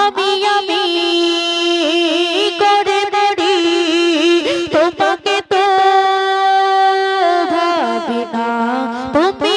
আমি আমি করে মরি তোমাকে তো ভাবি না। তুমি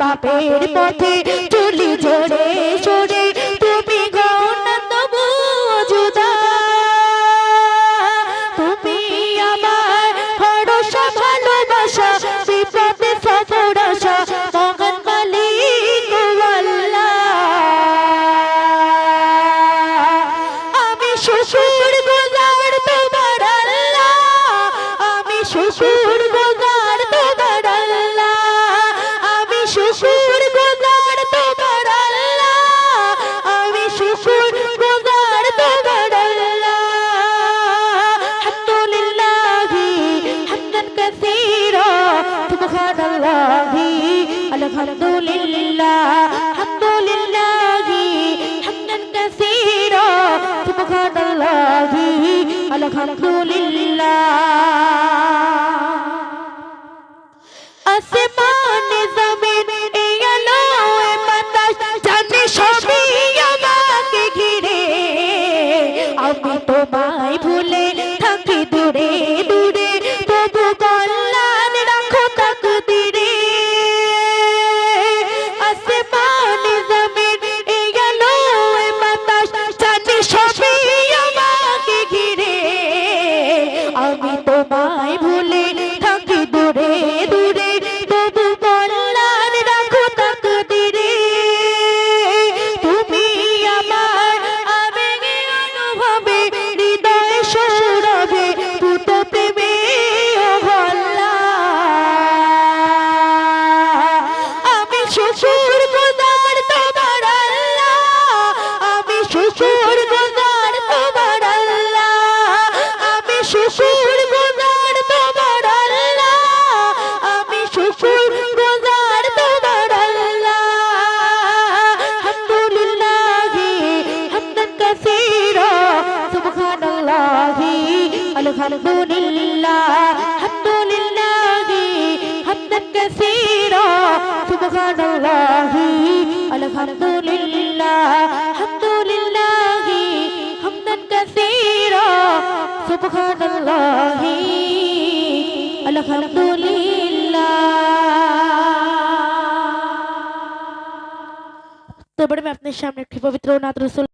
তাপের পথে আলহামদুলিল্লাহ আলহামদুলিল্লাহি হামদান কাসীরা সুবহানাল্লাহি আলহামদুলিল্লাহ। আসমান আলহামদুলিল্লাহ আলহামদুলিল্লাহ হামদান কাসীরা, সুবহানাল্লাহ, আলহামদুলিল্লাহ আলহামদুলিল্লাহ হামদান কাসীরা, সুবহানাল্লাহ, আলহামদুলিল্লাহ। তো বড় আমি আপনার সামনে একটি পবিত্র নাথ রসুল